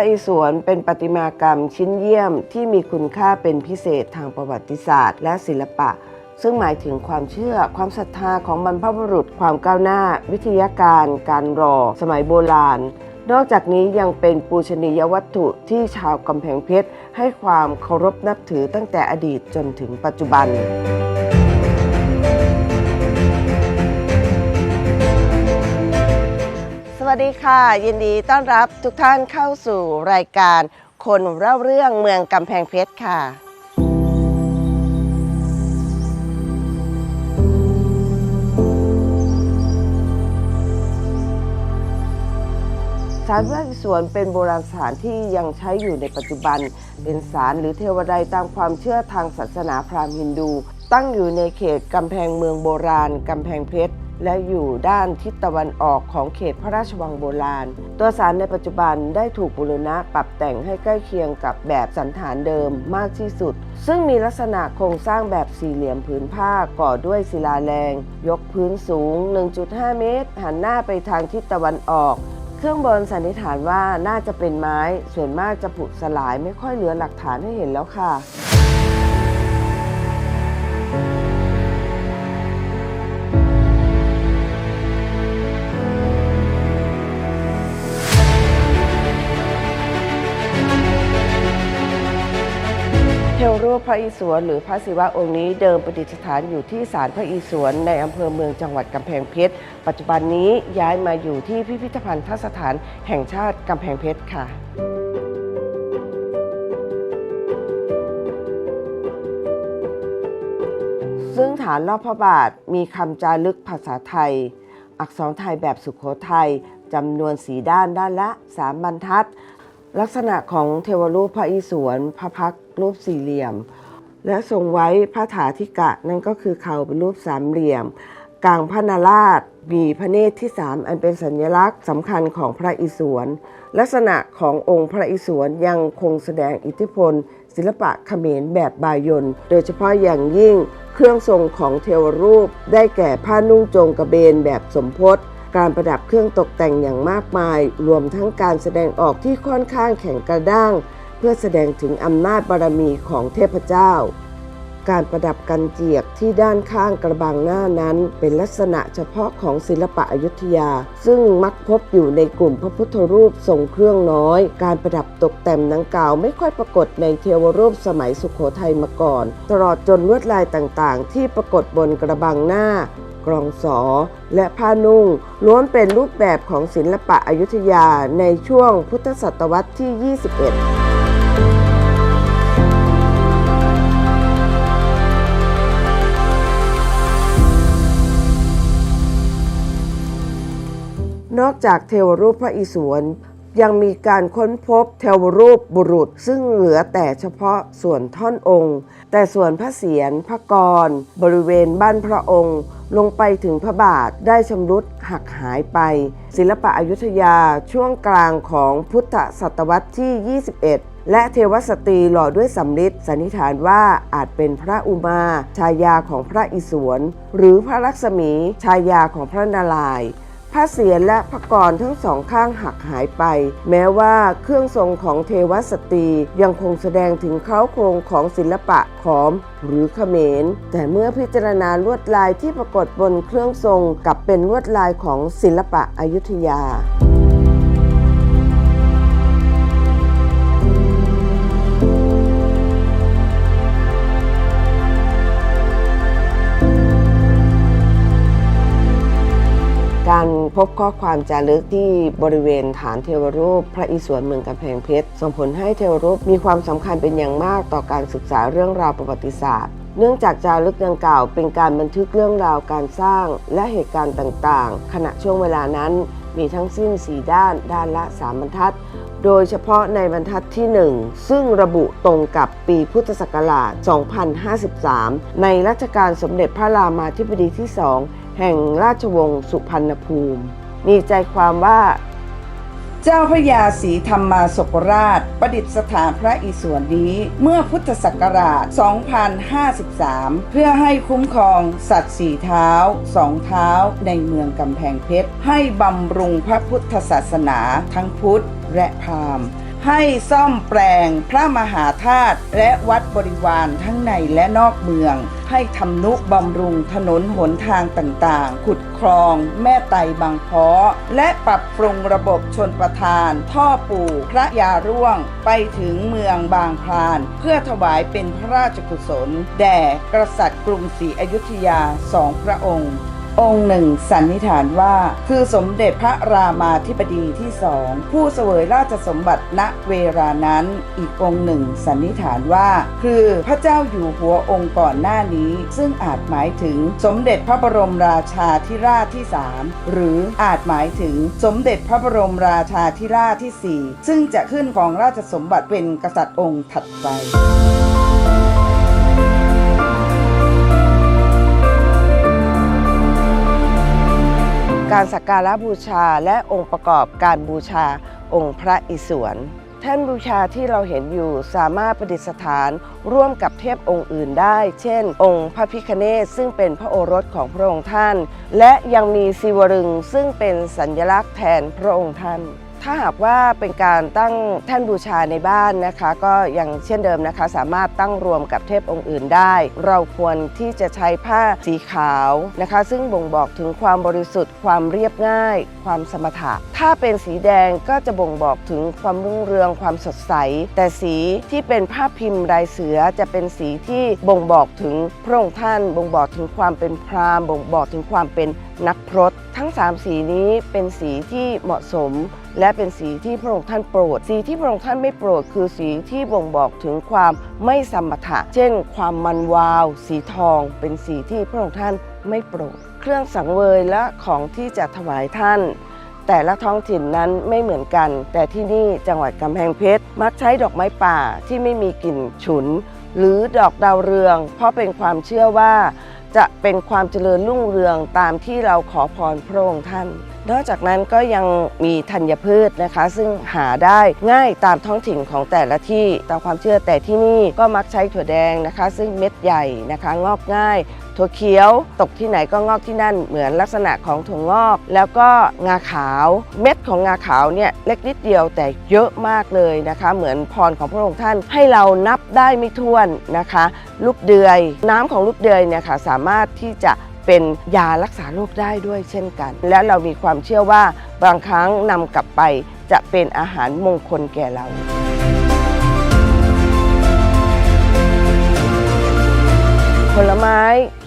เทวรูปพระอิศวรเป็นประติมากรรมชิ้นเยี่ยมที่มีคุณค่าเป็นพิเศษทางประวัติศาสตร์ และศิลปะ ซึ่งหมายถึงความเชื่อ ความศรัทธาของบรรพบุรุษ ความก้าวหน้า วิทยาการ การรอ สมัยโบราณ นอกจากนี้ยังเป็นปูชนียวัตถุที่ชาวกำแพงเพชร ให้ความเคารพนับถือตั้งแต่อดีตจนถึงปัจจุบัน วัสดีค่ะ ยินดีต้อนรับทุกท่านเข้าสู่รายการคนเล่าเรื่องเมืองกำแพงเพชรค่ะ ศาลพระอิศวรเป็นโบราณสถานที่ยังใช้อยู่ในปัจจุบัน เป็นศาลหรือเทวไดตามความเชื่อทางศาสนาพราหมณ์ฮินดู ตั้งอยู่ในเขตกำแพงเมืองโบราณกำแพงเพชร และอยู่ด้านทิศตะวันออกของเขตพระราชวังโบราณ ตัวศาลในปัจจุบันได้ถูกบูรณะปรับแต่งให้ใกล้เคียงกับแบบสันฐานเดิมมากที่สุด ซึ่งมีลักษณะโครงสร้างแบบสี่เหลี่ยมผืนผ้าก่อด้วยศิลาแรง ยกพื้นสูง 1.5 เมตร หันหน้าไปทางทิศตะวันออกเครื่องบนสันนิษฐานว่าน่าจะเป็นไม้ ส่วนมากจะผุสลายไม่ค่อยเหลือหลักฐานให้เห็นแล้วค่ะ เทวรูปพระอิศวรหรือพระศิวะองค์นี้เดิมประดิษฐานอยู่ที่ศาลพระอิศวรในอำเภอเมืองจังหวัดกำแพงเพชร ปัจจุบันนี้ย้ายมาอยู่ที่พิพิธภัณฑสถานแห่งชาติกำแพงเพชรค่ะซึ่งฐานรอบพระบาทมีคำจารึกภาษาไทย อักษรไทยแบบสุขโขทัยจำนวนสีด้านด้านละ3บรรทัด ลักษณะของเทวรูปพระอิศวรพระพักตรรูปสี่เหลี่ยม และทรงไว้พระถาธิกะนั่นก็คือเขาเป็นรูปสามเหลี่ยม กลางพระนาราชมีพระเนตรที่สามอันเป็นสัญลักษณ์สำคัญของพระอิศวร ลักษณะขององค์พระอิศวรยังคงแสดงอิทธิพล ศิลปะเขมรแบบบายนโดยเฉพาะอย่างยิ่ง เครื่องทรงของเทวรูป ได้แก่ผ้านุ่งโจงกระเบนแบบสมพศการประดับเครื่องตกแต่งอย่างมากมาย รวมทั้งการแสดงออกที่ค่อนข้างแข็งกระด้าง เพื่อแสดงถึงอำนาจบารมีของเทพเจ้า การประดับกันเจียกที่ด้านข้างกระบังหน้านั้น เป็นลักษณะเฉพาะของศิลปะอยุธยา ซึ่งมักพบอยู่ในกลุ่มพระพุทธรูปทรงเครื่องน้อย การประดับตกแต่งดังกล่าวไม่ค่อยปรากฏในเทวรูปสมัยสุขโขทัยมาก่อน ตลอดจนลวดลายต่างๆ ที่ปรากฏบนกระบังหน้ากรองสอ และผ้านุ่ง ล้วนเป็นรูปแบบของศิลปะอยุธยาในช่วงพุทธศตวรรษที่ 21 นอกจากเทวรูปพระอิศวรยังมีการค้นพบเทวรูปบุรุษ ซึ่งเหลือแต่เฉพาะส่วนท่อนองค์ แต่ส่วนพระเศียรพระกร บริเวณบ้านพระองค์ ลงไปถึงพระบาทได้ชำรุดหักหายไป ศิลปะอยุธยาช่วงกลางของพุทธศตวรรษที่ 21 และเทวสตรีหล่อด้วยสำริดสันนิษฐานว่าอาจเป็นพระอุมา ชายาของพระอิศวรหรือพระลักษมีชายาของพระนารายณ์ พระเศียรและพระกรทั้งสองข้างหักหายไป แม้ว่าเครื่องทรงของเทวสตรียังคงแสดงถึงเขาโครงของศิลปะขอมหรือเขมร แต่เมื่อพิจารณาลวดลายที่ปรากฏบนเครื่องทรงกลับเป็นลวดลายของศิลปะอยุธยา การพบข้อความจารึกที่บริเวณฐานเทวรูป พระอิศวรเมืองกำแพงเพชร ส่งผลให้เทวรูปมีความสำคัญเป็นอย่างมากต่อการศึกษาเรื่องราวประวัติศาสตร์ เนื่องจากจารึกดังกล่าว เป็นการบันทึกเรื่องราวการสร้างและเหตุการณ์ต่างๆ ขณะช่วงเวลานั้นมีทั้งสิ้น 4 ด้าน ด้านละ 3 บรรทัด โดยเฉพาะในบรรทัดที่ 1 ซึ่งระบุตรงกับปีพุทธศักราช 2053 ในรัชกาลสมเด็จพระรามาธิบดีที่ 2 แห่งราชวงศ์สุพรรณภูมิ มีใจความว่า เจ้าพระยาศรีธรรมาศกราช ประดิษฐานพระอิศวรนี้ เมื่อพุทธศักราช 2053 เพื่อให้คุ้มครองสัตว์สี่เท้าสองเท้าในเมืองกำแพงเพชร ให้บำรุงพระพุทธศาสนาทั้งพุทธและพราหมณ์ ให้ซ่อมแปลงพระมหาธาตุและวัดบริวารทั้งในและนอกเมือง ให้ทำนุบำรุงถนนหนทางต่างๆ ขุดคลอง แม่ไตบางเพาะและปรับปรุงระบบชนประทาน ท่อปู่พระยาร่วง ไปถึงเมืองบางพลาน เพื่อถวายเป็นพระราชกุศล แด่กษัตริย์กรุงศรีอยุธยาสองพระองค์ องค์หนึ่งสันนิษฐานว่า คือสมเด็จพระรามาธิบดีที่สองผู้เสวยราชสมบัติณเวลานั้น อีกองค์หนึ่งสันนิษฐานว่า คือพระเจ้าอยู่หัวองค์ก่อนหน้านี้ ซึ่งอาจหมายถึงสมเด็จพระบรมราชาธิราชที่สามหรืออาจหมายถึงสมเด็จพระบรมราชาธิราชที่สี่ซึ่งจะขึ้นของราชสมบัติเป็นกษัตริย์องค์ถัดไป การสักการะบูชาและองค์ประกอบการบูชาองค์พระอิศวรแท่นบูชาที่เราเห็นอยู่สามารถประดิษฐานร่วมกับเทพองค์อื่นได้ เช่น องค์พระพิคเนศซึ่งเป็นพระโอรสของพระองค์ท่าน และยังมีศิวรึงซึ่งเป็นสัญลักษณ์แทนพระองค์ท่าน ถ้าหากว่าเป็นการตั้งแท่นบูชาในบ้านนะคะ ก็ยังเช่นเดิมนะคะ สามารถตั้งรวมกับเทพองค์อื่นได้ เราควรที่จะใช้ผ้าสีขาวนะคะ ซึ่งบ่งบอกถึงความบริสุทธิ์ ความเรียบง่าย ความสมถะ ถ้าเป็นสีแดงก็จะบ่งบอกถึงความรุ่งเรืองความสดใส แต่สีที่เป็นผ้าพิมพ์ลายเสือจะเป็นสีที่บ่งบอกถึงพระองค์ท่าน บ่งบอกถึงความเป็นพราหมณ์บ่งบอกถึงความเป็น นักพรตทั้งสามสีนี้เป็นสีที่เหมาะสม และเป็นสีที่พระองค์ท่านโปรด สีที่พระองค์ท่านไม่โปรด คือสีที่บ่งบอกถึงความไม่สมถะ เช่น ความมันวาว สีทอง เป็นสีที่พระองค์ท่านไม่โปรด เครื่องสังเวยและของที่จะถวายท่านแต่ละท้องถิ่นนั้นไม่เหมือนกัน แต่ที่นี่จังหวัดกำแพงเพชร มักใช้ดอกไม้ป่าที่ไม่มีกลิ่นฉุน หรือดอกดาวเรือง เพราะเป็นความเชื่อว่า จะเป็นความเจริญรุ่งเรืองตามที่เราขอพรพระองค์ท่านนอกจากนั้นก็ยังมีธัญพืชนะคะ ซึ่งหาได้ง่ายตามท้องถิ่นของแต่ละที่ตามความเชื่อแต่ที่นี่ก็มักใช้ถั่วแดงนะคะ ซึ่งเม็ดใหญ่นะคะ งอกง่าย ถั่วเขียวตกที่ไหนก็งอกที่นั่นเหมือนลักษณะของถั่วงอก แล้วก็งาขาวเม็ดของงาขาวเนี่ยเล็กนิดเดียวแต่เยอะมากเลยนะคะ เหมือนพรของพระองค์ท่านให้เรานับได้ไม่ถ้วนนะคะ ลูกเดือย น้ำของลูกเดือยเนี่ยค่ะสามารถที่จะ เป็นยารักษาโรคได้ด้วยเช่นกัน และเรามีความเชื่อว่าบางครั้งนำกลับไปจะเป็นอาหารมงคลแก่เราผลไม้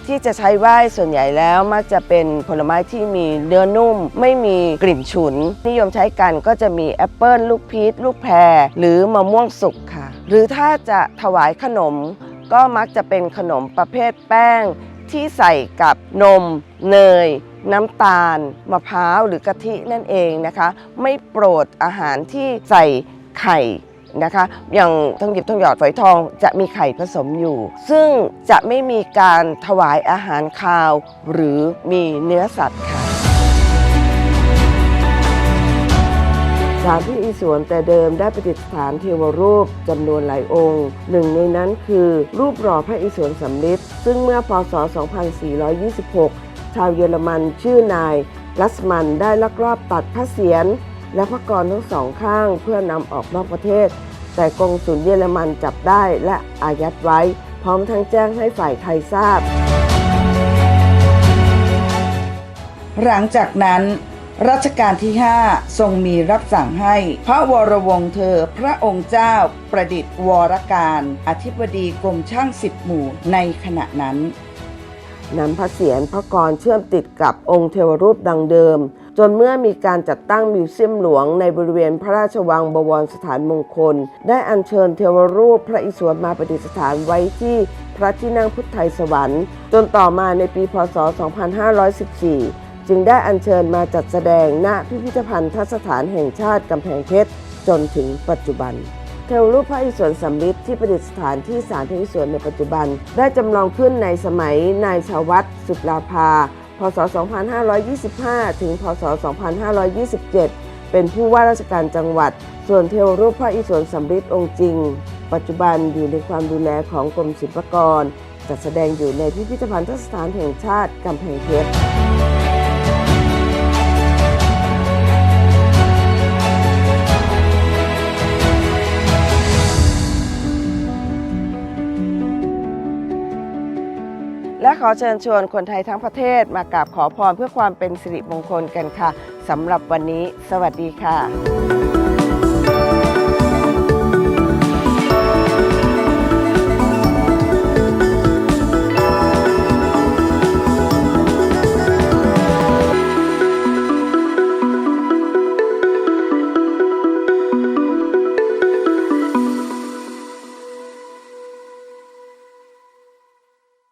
ที่จะใช้ไหว้ส่วนใหญ่แล้วมักจะเป็นผลไม้ที่มีเนื้อนุ่ม ไม่มีกลิ่นฉุน นิยมใช้กันก็จะมีแอปเปิลลูกพีชลูกแพร หรือมะม่วงสุกค่ะ หรือถ้าจะถวายขนม ก็มักจะเป็นขนมประเภทแป้ง ที่ใส่กับนม เนย น้ำตาล มะพร้าวหรือกะทินั่นเองนะคะ ไม่โปรดอาหารที่ใส่ไข่นะคะอย่างทองหยิบทองหยอดฝอยทองจะมีไข่ผสมอยู่ ซึ่งจะไม่มีการถวายอาหารคาว หรือมีเนื้อสัตว์ค่ะ ศาลที่อีสวนแต่เดิมได้ประดิษฐานเทวรูปจำนวนหลายองค์ หนึ่งในนั้นคือรูปหล่อพระอิศวรสำริดซึ่งเมื่อพศ 2426 ชาวเยอรมันชื่อนายลัสมันได้ลักลอบตัดพระเศียรและพระกรทั้งสองข้างเพื่อนำออกนอกประเทศ แต่กองสุลเยอรมันจับได้และอายัดไว้ พร้อมทั้งแจ้งให้ฝ่ายไทยทราบ หลังจากนั้น รัชกาลที่ 5 ทรงมีรับสั่งให้พระวรวงศ์เธอพระองค์เจ้าประดิษฐ์วรการ อธิบดีกรมช่างสิบหมู่ในขณะนั้นนำพระเศียรพระกรเชื่อมติดกับองค์เทวรูปดังเดิม จนเมื่อมีการจัดตั้งมิวเซียมหลวงในบริเวณพระราชวังบวรสถานมงคล ได้อัญเชิญเทวรูปพระอิศวรมาประดิษฐานไว้ที่พระที่นั่งพุทธไทยสวรรค์ จนต่อมาในปีพศ 2514 จึงได้อัญเชิญมาจัดแสดงณพิพิธภัณฑ์ทัศถานแห่งชาติกำแพงเพชรจนถึงปัจจุบันเทวรูปพระอิศวรสำริดที่ประดิษฐานที่ศาลพระอิศวรในปัจจุบัน ได้จำลองขึ้นในสมัยนายชาวัตสุลาภา พศ 2525 ถึง พศ 2527 เป็นผู้ว่าราชการจังหวัด ส่วนเทวรูปพระอิศวรสำริดองค์จริง ปัจจุบันอยู่ในความดูแลของกรมศิลปากร จัดแสดงอยู่ในพิพิธภัณฑสถานแห่งชาติกำแพงเพชร ขอเชิญชวนคนไทยทั้งประเทศมากราบขอพรเพื่อความเป็นสิริมงคลกันค่ะสำหรับวันนี้ สวัสดีค่ะ